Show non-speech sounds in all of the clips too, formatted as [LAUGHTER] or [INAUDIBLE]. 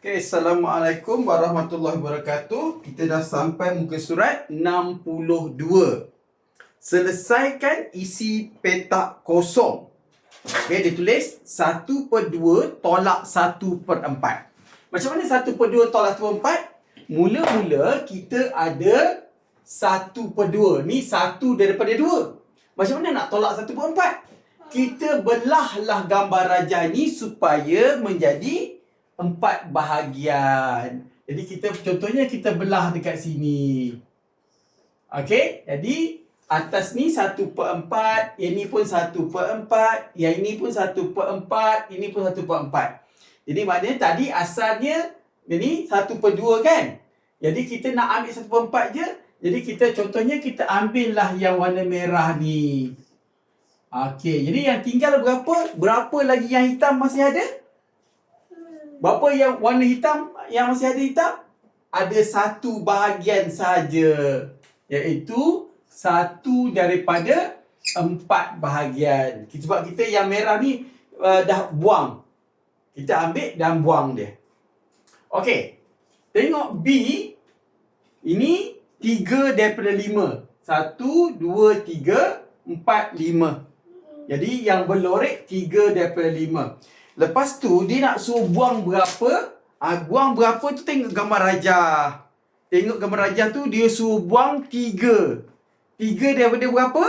Okay, Assalamualaikum warahmatullahi wabarakatuh. Kita dah sampai muka surat 62. Selesaikan isi petak kosong. Okay, dia tulis 1 per 2 tolak 1 per 4. Macam mana 1 per 2 tolak 1 per 4? Mula-mula kita ada 1 per 2. Ni 1 daripada 2. Macam mana nak tolak 1 per 4? Kita belahlah gambar rajah ni supaya menjadi empat bahagian. Jadi kita contohnya kita belah dekat sini. Okey, jadi atas ni satu per empat, yang ni pun satu per empat, yang ini pun satu per empat, ini pun satu per empat. Jadi maknanya tadi asalnya ini satu per dua kan? Jadi kita nak ambil satu per empat je. Jadi kita contohnya kita ambil lah yang warna merah ni. Okey, jadi yang tinggal berapa? Berapa lagi yang hitam masih ada? Berapa yang warna hitam yang masih ada hitam? Ada satu bahagian saja. Iaitu satu daripada empat bahagian. Sebab kita yang merah ni uh, dah buang. Kita ambil dan buang dia. Okey. Tengok B. Ini tiga daripada lima. Satu, dua, tiga, empat, lima. Jadi yang berlorek tiga daripada lima. Lepas tu dia nak suruh buang berapa? Ah buang berapa tu tengok gambar rajah. Tengok gambar rajah tu dia suruh buang tiga. Tiga daripada berapa?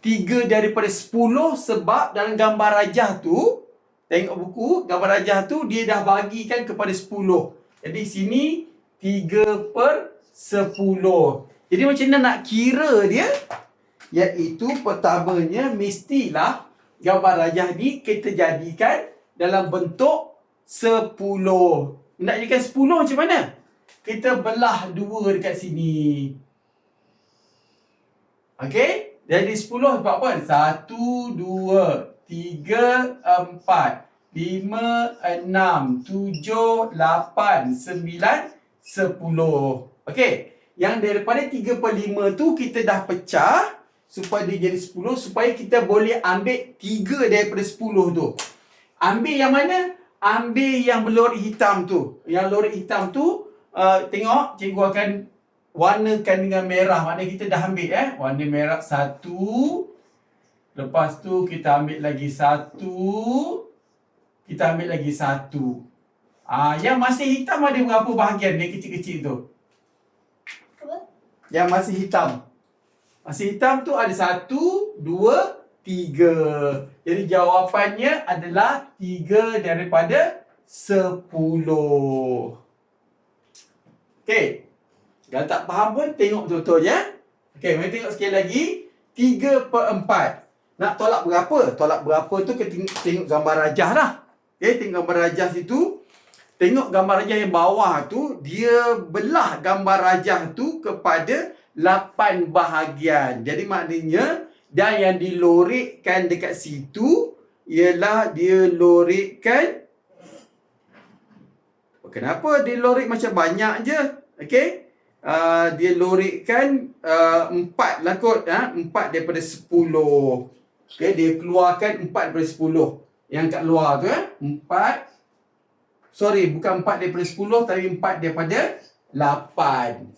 Tiga daripada sepuluh sebab dalam gambar rajah tu tengok buku gambar rajah tu dia dah bagikan kepada sepuluh. Jadi sini tiga per sepuluh. Jadi macam mana nak kira dia? Iaitu pertamanya mestilah gambar rajah ni kita jadikan dalam bentuk 10. Nak jadikan 10 macam mana? Kita belah dua dekat sini. Okey? Jadi 10 sebab apa? 1, 2, 3, 4, 5, 6, 7, 8, 9, 10. Okey? Yang daripada 3 per 5 tu kita dah pecah supaya dia jadi 10 supaya kita boleh ambil 3 daripada 10 tu. Ambil yang mana? Ambil yang berlori hitam tu. Yang lori hitam tu uh, tengok cikgu akan warnakan dengan merah. Maknanya kita dah ambil eh. Warna merah satu. Lepas tu kita ambil lagi satu. Kita ambil lagi satu. Ah, yang masih hitam ada berapa bahagian dia kecil-kecil tu? Yang masih hitam. Masih hitam tu ada satu, dua, tiga. Jadi jawapannya adalah tiga daripada sepuluh. Okey. Kalau tak faham pun tengok betul-betul ya. Okey, mari tengok sekali lagi. Tiga per empat. Nak tolak berapa? Tolak berapa tu kita tengok, tengok gambar rajah lah. Okey, tengok gambar rajah situ. Tengok gambar rajah yang bawah tu, dia belah gambar rajah tu kepada 8 bahagian. Jadi maknanya dan yang dilorikkan dekat situ ialah dia lorikkan Kenapa dia lorik macam banyak je? Okey. Uh, dia lorikkan uh, 4 lah kot. Ha? 4 daripada 10. Okey, dia keluarkan 4 daripada 10. Yang kat luar tu. Eh? 4. Sorry, bukan 4 daripada 10 tapi 4 daripada 8.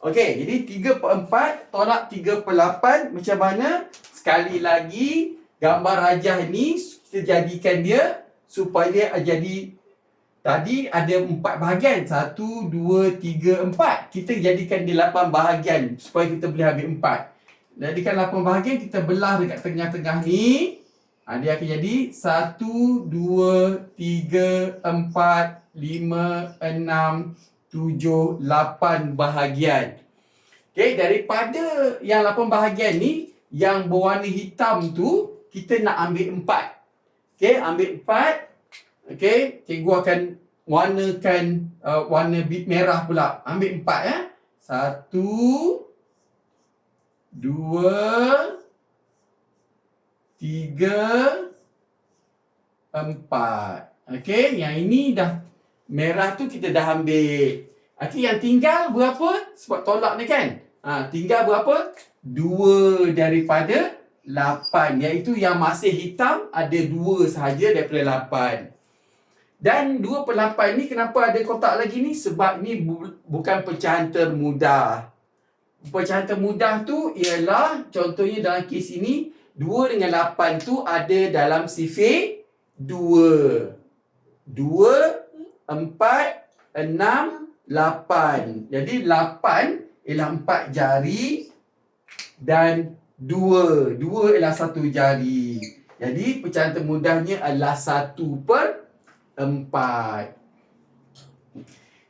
Okey, jadi 3 per 4 tolak 3 per 8 macam mana? Sekali lagi, gambar rajah ni kita jadikan dia supaya dia jadi Tadi ada 4 bahagian. 1, 2, 3, 4. Kita jadikan dia 8 bahagian supaya kita boleh ambil 4. Jadikan 8 bahagian, kita belah dekat tengah-tengah ni. Ha, dia akan jadi 1, 2, 3, 4, 5, 6, tujuh, lapan bahagian. Okey, daripada yang lapan bahagian ni, yang berwarna hitam tu, kita nak ambil empat. Okey, ambil empat. Okey, cikgu akan warnakan uh, warna bit merah pula. Ambil empat ya. Satu, dua, tiga, empat. Okey, yang ini dah Merah tu kita dah ambil. Okey, yang tinggal berapa? Sebab tolak ni kan? Ha, tinggal berapa? Dua daripada lapan. Iaitu yang masih hitam ada dua sahaja daripada lapan. Dan 2 per 8 ni kenapa ada kotak lagi ni? Sebab ni bu- bukan pecahan termudah. Pecahan termudah tu ialah contohnya dalam kes ini 2 dengan 8 tu ada dalam sifir 2. 2, 4, 6, 8. Jadi 8 ialah 4 jari dan 2. 2 ialah satu jari. Jadi pecahan termudahnya adalah 1 per 4.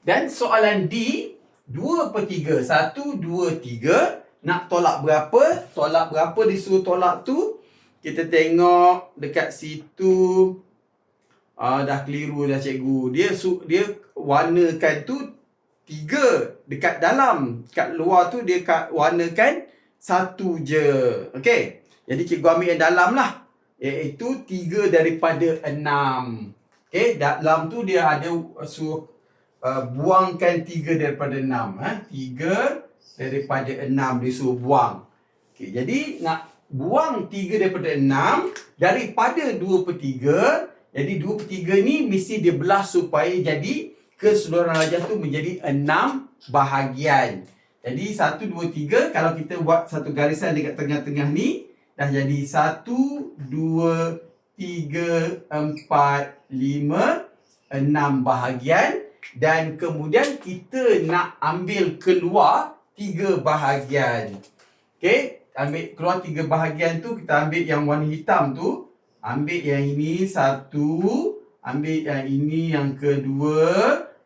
Dan soalan D, 2 per 3. 1, 2, 3. Nak tolak berapa? Tolak berapa disuruh tolak tu? Kita tengok dekat situ. Ah dah keliru dah cikgu. Dia su dia warnakan tu tiga dekat dalam. Kat luar tu dia kat warnakan satu je. Okey. Jadi cikgu ambil yang dalam lah. Iaitu tiga daripada enam. Okey. Dalam tu dia ada suruh uh, buangkan tiga daripada enam. Ha? Tiga daripada enam dia suruh buang. Okey. Jadi nak buang tiga daripada enam daripada dua per tiga. Jadi dua per tiga ni mesti dia belah supaya jadi keseluruhan rajah tu menjadi enam bahagian. Jadi satu, dua, tiga. Kalau kita buat satu garisan dekat tengah-tengah ni. Dah jadi satu, dua, tiga, empat, lima, enam bahagian. Dan kemudian kita nak ambil keluar tiga bahagian. Okay. Ambil keluar tiga bahagian tu. Kita ambil yang warna hitam tu. Ambil yang ini satu. Ambil yang ini yang kedua.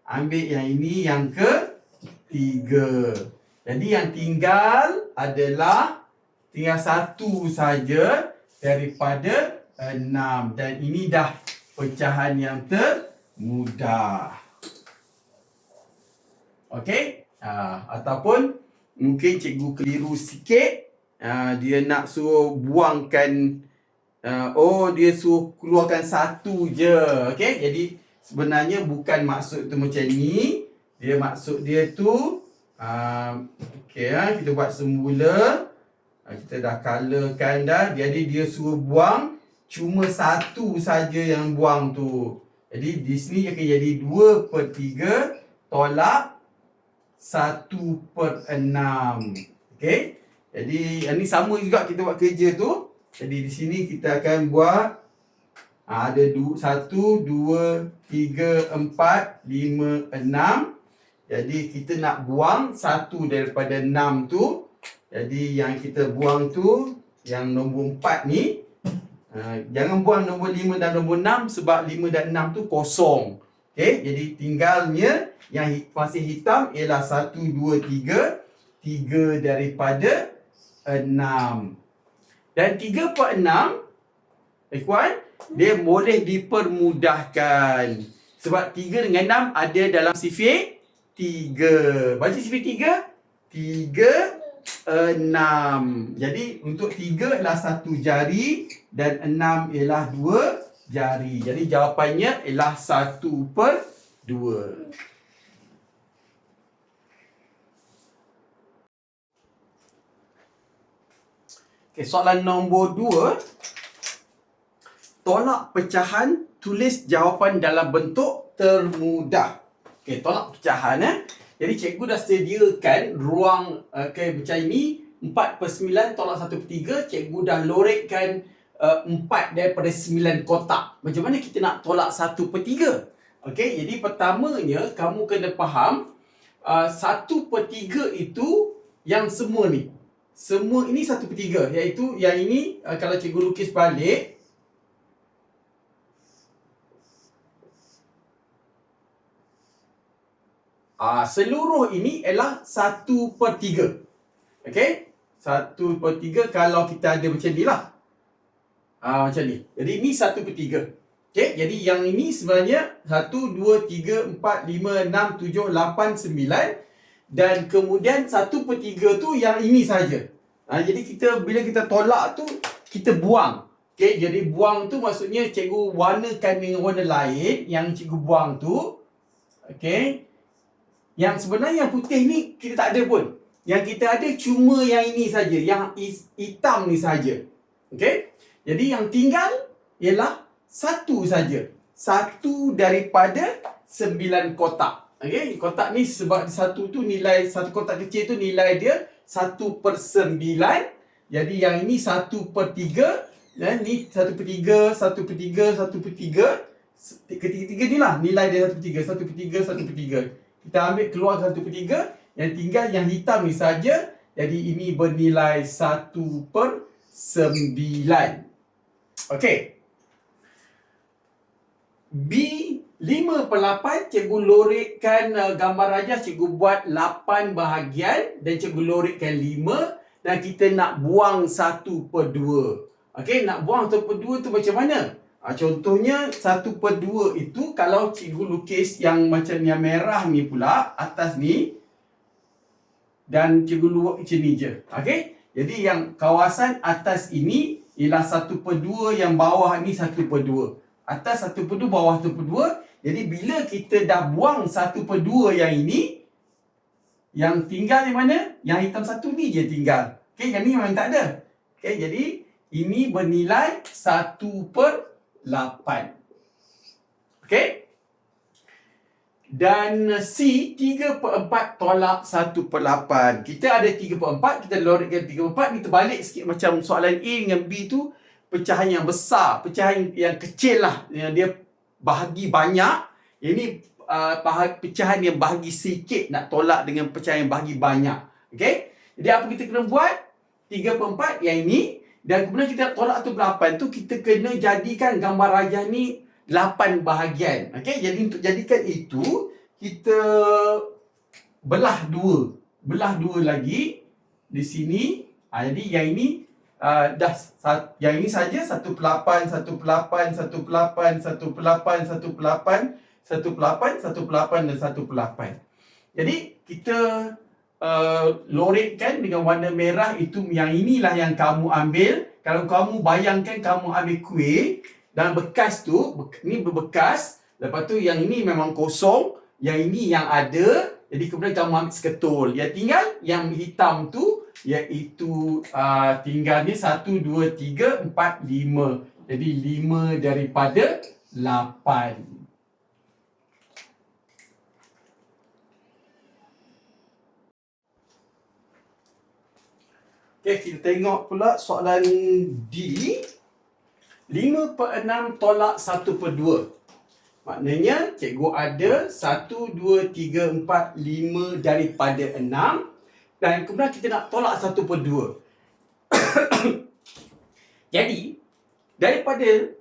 Ambil yang ini yang ketiga. Jadi yang tinggal adalah tinggal satu saja daripada enam. Dan ini dah pecahan yang termudah. Okey? Ha, ataupun mungkin cikgu keliru sikit. Ha, dia nak suruh buangkan uh, oh dia suruh keluarkan satu je. Okey? Jadi sebenarnya bukan maksud tu macam ni. Dia maksud dia tu uh, okey ha, kita buat semula. Uh, kita dah colorkan dah. Jadi dia suruh buang cuma satu saja yang buang tu. Jadi di sini akan jadi 2 per 3 tolak 1 per 6. Okey? Jadi yang ni sama juga kita buat kerja tu. Jadi di sini kita akan buat ha, ada du, satu, dua, tiga, empat, lima, enam. Jadi kita nak buang satu daripada enam tu. Jadi yang kita buang tu yang nombor empat ni. Ha, jangan buang nombor lima dan nombor enam sebab lima dan enam tu kosong. Okay, jadi tinggalnya yang masih hitam ialah satu, dua, tiga. Tiga daripada enam. Dan 3 per 6 Ikhwan Dia boleh dipermudahkan. Sebab 3 dengan 6 ada dalam sifir 3 Baca sifir 3 3 6 Jadi untuk 3 ialah 1 jari Dan 6 ialah 2 jari. Jadi jawapannya ialah 1 per 2 Okay, soalan nombor dua. Tolak pecahan, tulis jawapan dalam bentuk termudah. Okay, tolak pecahan eh. Jadi cikgu dah sediakan ruang okay, macam ini. 4 per 9 tolak 1 per 3. Cikgu dah lorekkan uh, 4 daripada 9 kotak. Macam mana kita nak tolak 1 per 3? Okay, jadi pertamanya kamu kena faham. Uh, 1 per 3 itu yang semua ni semua ini satu per tiga iaitu yang ini uh, kalau cikgu lukis balik uh, seluruh ini ialah satu per tiga. Ok satu per tiga kalau kita ada macam ni lah. Uh, macam ni. Jadi ini satu per tiga. Ok jadi yang ini sebenarnya satu, dua, tiga, empat, lima, enam, tujuh, lapan, sembilan dan kemudian satu per tiga tu yang ini saja. Ha, jadi kita bila kita tolak tu kita buang. Okey, jadi buang tu maksudnya cikgu warnakan dengan warna lain yang cikgu buang tu. Okey. Yang sebenarnya yang putih ni kita tak ada pun. Yang kita ada cuma yang ini saja, yang hitam ni saja. Okey. Jadi yang tinggal ialah satu saja. satu daripada sembilan kotak. Okey, kotak ni sebab satu tu nilai, satu kotak kecil tu nilai dia satu per sembilan. Jadi yang ini satu per tiga. Dan ni satu per tiga, satu per tiga, satu per tiga. Ketiga-tiga ni lah nilai dia satu per tiga, satu per tiga, satu per tiga. Kita ambil keluar satu per tiga. Yang tinggal yang hitam ni saja. Jadi ini bernilai satu per sembilan. Okey. B 5 per 8 cikgu lorekkan uh, gambar rajah cikgu buat 8 bahagian dan cikgu lorekkan 5 dan kita nak buang 1 per 2. Okey, nak buang 1 per 2 tu macam mana? Ha, contohnya 1 per 2 itu kalau cikgu lukis yang macam yang merah ni pula atas ni dan cikgu luak macam ni je. Okey? Jadi yang kawasan atas ini ialah 1 per 2 yang bawah ni 1 per 2 atas 1 per 2 bawah 1 per 2 jadi bila kita dah buang 1 per 2 yang ini yang tinggal di mana? Yang hitam satu ni je tinggal. Okey yang ni memang tak ada. Okey jadi ini bernilai 1 per 8 okey. Dan C 3 per 4 tolak 1 per 8 kita ada 3 per 4 kita lorekkan 3 per 4 ni terbalik sikit macam soalan A dengan B tu pecahan yang besar, pecahan yang kecil lah. Dia bahagi banyak. Ini uh, pecahan yang bahagi sikit nak tolak dengan pecahan yang bahagi banyak. Okey? Jadi apa kita kena buat? 3 per 4 yang ini dan kemudian kita nak tolak tu 8 tu kita kena jadikan gambar rajah ni 8 bahagian. Okey? Jadi untuk jadikan itu kita belah dua. Belah dua lagi di sini. Ha, jadi yang ini uh, dah yang ini saja 1 per 8 1 per 8 1 per 8 1 per 8 1 per 8 1 per 8 1 per 8 dan 1 per 8 jadi kita uh, loretkan dengan warna merah itu yang inilah yang kamu ambil. Kalau kamu bayangkan kamu ambil kuih dan bekas tu ni berbekas lepas tu yang ini memang kosong yang ini yang ada jadi kemudian kamu ambil seketul. Yang tinggal yang hitam tu iaitu uh, tinggalnya 1, 2, 3, 4, 5. Jadi 5 daripada 8. Okay, kita tengok pula soalan D. 5 per 6 tolak 1 per 2. Maknanya cikgu ada 1, 2, 3, 4, 5 daripada 6 dan kemudian kita nak tolak satu per dua. [COUGHS] Jadi, daripada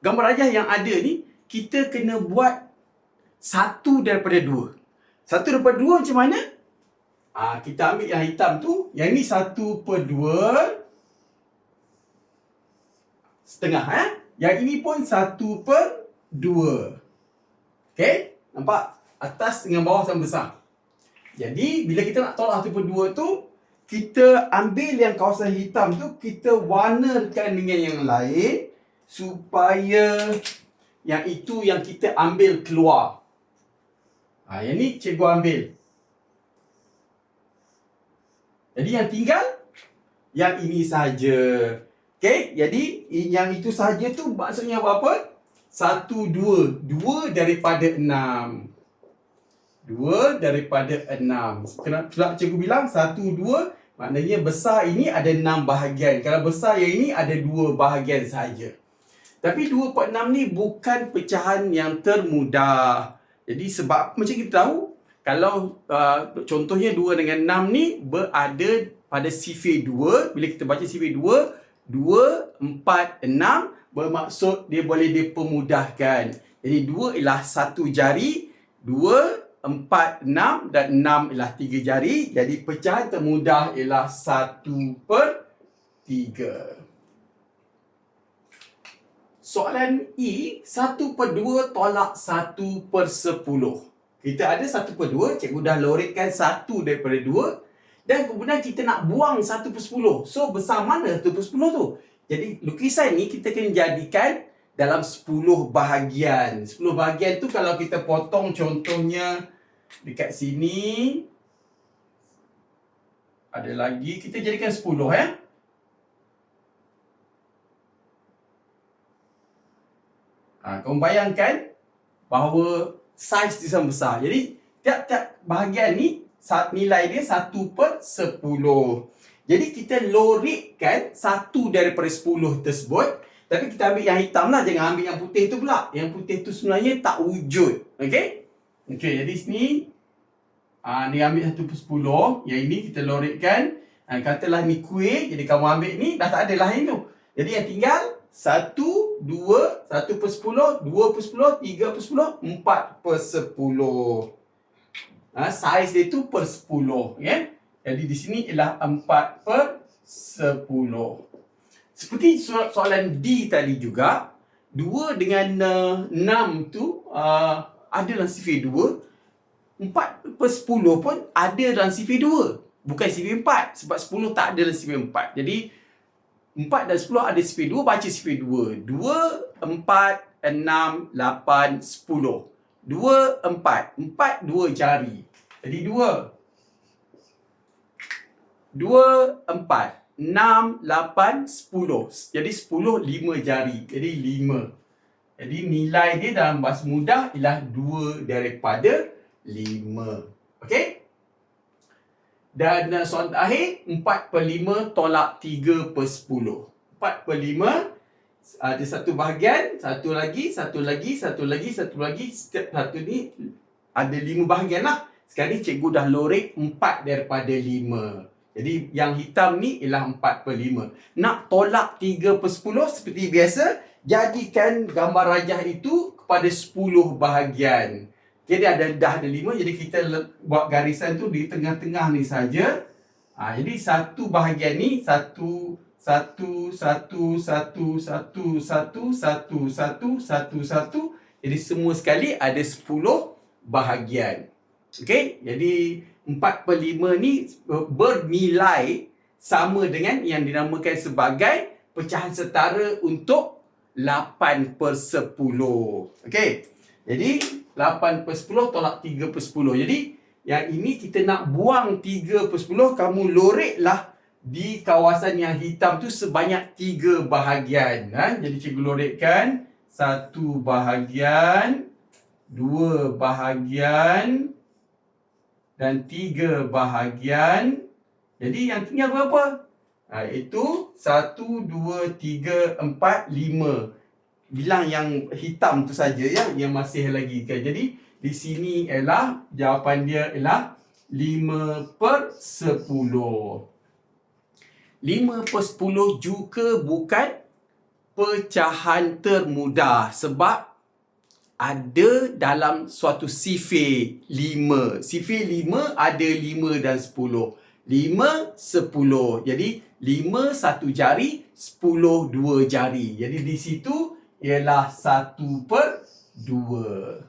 gambar rajah yang ada ni, kita kena buat satu daripada dua. Satu daripada dua macam mana? Ah, kita ambil yang hitam tu. Yang ni satu per dua. Setengah. Eh? Yang ini pun satu per dua. Okay? Nampak? Atas dengan bawah sama besar. Jadi bila kita nak tolak 1 per 2 tu kita ambil yang kawasan hitam tu kita warnakan dengan yang lain supaya yang itu yang kita ambil keluar. Ha, yang ni cikgu ambil. Jadi yang tinggal yang ini saja. Okey, jadi yang itu saja tu maksudnya apa? Satu, dua. Dua daripada enam. Dua daripada enam. Kenapa cikgu bilang satu, dua. Maknanya besar ini ada enam bahagian. Kalau besar yang ini ada dua bahagian saja. Tapi dua per enam ni bukan pecahan yang termudah. Jadi sebab macam kita tahu. Kalau uh, contohnya dua dengan enam ni berada pada sifir dua. Bila kita baca sifir dua. Dua, empat, enam. Bermaksud dia boleh dipermudahkan. Jadi dua ialah satu jari. Dua empat, enam dan enam ialah tiga jari. Jadi pecahan termudah ialah satu per tiga. Soalan E, satu per dua tolak satu per sepuluh. Kita ada satu per dua, cikgu dah lorekkan satu daripada dua. Dan kemudian kita nak buang satu per sepuluh. So besar mana satu per sepuluh tu? Jadi lukisan ni kita kena jadikan dalam sepuluh bahagian. Sepuluh bahagian tu kalau kita potong contohnya dekat sini ada lagi kita jadikan 10 eh Ha, kamu bayangkan bahawa saiz dia sama besar. Jadi tiap-tiap bahagian ni saat nilai dia 1 per 10. Jadi kita lorekkan satu daripada 10 tersebut. Tapi kita ambil yang hitam lah. Jangan ambil yang putih tu pula. Yang putih tu sebenarnya tak wujud. Okay? Okay, jadi sini. Uh, ni ambil 1 per 10. Yang ini kita lorekkan. Uh, katalah ni kuih. Jadi kamu ambil ni. Dah tak ada yang tu. Jadi yang tinggal. 1, 2, 1 per 10, 2 per 10, 3 per 10, 4 per 10. Ha, saiz dia tu per 10. Ya? Jadi di sini ialah 4 per 10. Seperti soalan D tadi juga, 2 dengan uh, 6 tu uh, ada dalam sifir 2. 4 per 10 pun ada dalam sifir 2. Bukan sifir 4. Sebab 10 tak ada dalam sifir 4. Jadi 4 dan 10 ada sifir 2, baca sifir 2. 2, 4, 6, 8, 10. 2, 4. 4, 2 jari. Jadi 2, dua, empat, enam, lapan, sepuluh. Jadi sepuluh, lima jari. Jadi lima. Jadi nilai dia dalam bahasa mudah ialah dua daripada lima. Okey? Dan soalan terakhir, empat per lima tolak tiga per sepuluh. Empat per lima, ada satu bahagian, satu lagi, satu lagi, satu lagi, satu lagi. Setiap satu ni ada lima bahagian lah. Sekarang ni cikgu dah lorek empat daripada lima. Jadi yang hitam ni ialah 4 per 5. Nak tolak 3 per 10 seperti biasa, jadikan gambar rajah itu kepada 10 bahagian. Jadi ada dah ada 5, jadi kita buat garisan tu di tengah-tengah ni saja. Ha, jadi satu bahagian ni, satu, satu, satu, satu, satu, satu, satu, satu, satu, satu. Jadi semua sekali ada 10 bahagian. Okey, jadi 4 per 5 ni bernilai sama dengan yang dinamakan sebagai pecahan setara untuk 8 per 10. Okey. Jadi 8 per 10 tolak 3 per 10. Jadi yang ini kita nak buang 3 per 10 kamu loreklah di kawasan yang hitam tu sebanyak 3 bahagian. Ha? Jadi cikgu lorekkan satu bahagian, dua bahagian, dan tiga bahagian. Jadi yang tinggal berapa? Ha, itu satu, dua, tiga, empat, lima. Bilang yang hitam tu saja ya, yang masih lagi. Okay. Jadi di sini ialah jawapan dia ialah lima per sepuluh. Lima per sepuluh juga bukan pecahan termudah sebab ada dalam suatu sifir lima. Sifir lima ada lima dan sepuluh. Lima, sepuluh. Jadi, lima satu jari, sepuluh dua jari. Jadi, di situ ialah satu per dua.